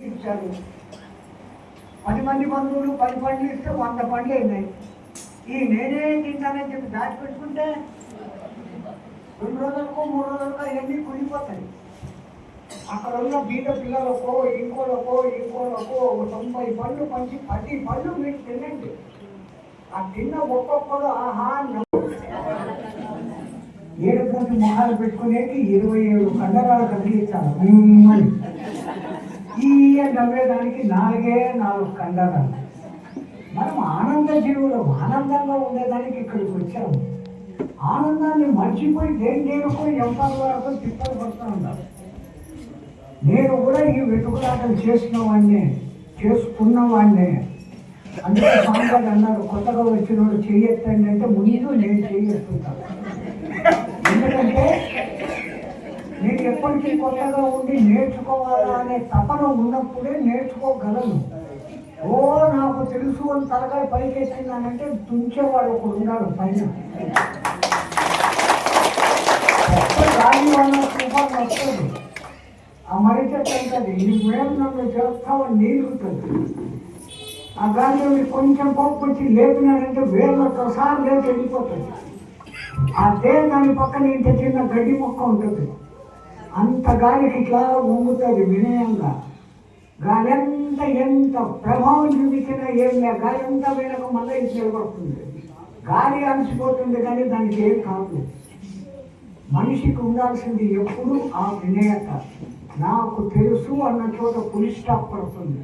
ఇచ్చారు. పది మంది బంధువులు పది పండ్లు ఇస్తే వంద పండ్లు అయినాయి. ఈ నేనే తింటానని చెప్పి దాచి పెట్టుకుంటే రెండు రోజులకు మూడు రోజులకో అవన్నీ కుళ్ళిపోతాయి అక్కడ ఉన్న బీద పిల్లలకో ఇంకోలకో ఇంకోలకో ఒక తొంభై పళ్ళు పంచి పది పళ్ళు మీరు తినండి. ఆ తిన్న ఒక్కొక్కరు ఆహా ఏడు పూటి మొహాలు పెట్టుకునేది ఇరవై ఏడు కండరాలు కలిగించాలి మిమ్మల్ని దానికి నాలుగే నాలుగు కండరాలు. మనం ఆనంద జీవులు ఆనందంగా ఉండేదానికి ఇక్కడికి వచ్చాము. ఆనందాన్ని మర్చిపోయి దేని దేనికో ఎంపాల వరకు తిప్పలు పడుతూ ఉన్నారు నేను కూడా ఈ వెతుకులాటలు చేసిన వాడిని చేసుకున్న వాడిని అందుకే స్వామిగారు అన్నారు కొత్తగా వచ్చినోడు చేయొచ్చండి అంటే ముందు నేను చెయ్యొస్తుంటాను ఎందుకంటే నేను ఎప్పటికీ కొత్తగా ఉండి నేర్చుకోవాలా అనే తపన ఉన్నప్పుడే నేర్చుకోగలను. ఓ నాకు తెలుసు అని తలకాయ పైకేసిందానంటే తుంచేవాడు ఒకడు ఉన్నాడు పైన. రాని వాళ్ళ తుఫాన్ వస్తుంది. ఆ మడి చెట్టు అంటది ఈ వేరు నన్ను చేస్తావని ఆ గాలి కొంచెం పప్పు వచ్చి లేపినాడంటే వేర్లతో సార్ లేచి వెళ్ళిపోతుంది. అదే దాని పక్కన ఇంత చిన్న గడ్డి మొక్క ఉంటుంది. అంత గాలికి ఇట్లా వంగుతుంది వినయంగా. గాలి ఎంత ఎంత ప్రభావం చూపించినా ఏం లేదు గాలి ఎంత వేలకు మళ్ళీ ఇది గాలి అలసిపోతుంది కానీ దానికి ఏం కాదు. మనిషికి ఉండాల్సింది ఎప్పుడు ఆ వినయత. నాకు తెలుసు అన్న చోట పులి స్టాప్ పడుతుంది.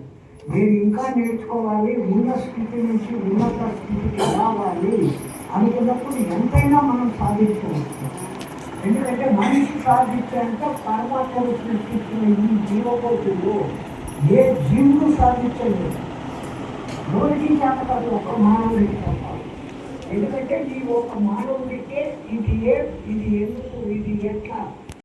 నేను ఇంకా నేర్చుకోవాలి ఉన్న స్థితి నుంచి ఉన్నత స్థితికి రావాలి అనుకున్నప్పుడు ఎంతైనా మనం సాధించవచ్చు. ఎందుకంటే మనిషి సాధించేంత పరమాత్మను సృష్టించిన ఈ జీవకోతులు ఏ జీవులు సాధించలేదు. రోజుకి చేత కాదు ఒక మానవుడికి తప్ప ఎందుకంటే ఈ ఒక మానవుడికే ఇది ఏ ఇది ఎందుకు? ఇది ఎట్లా?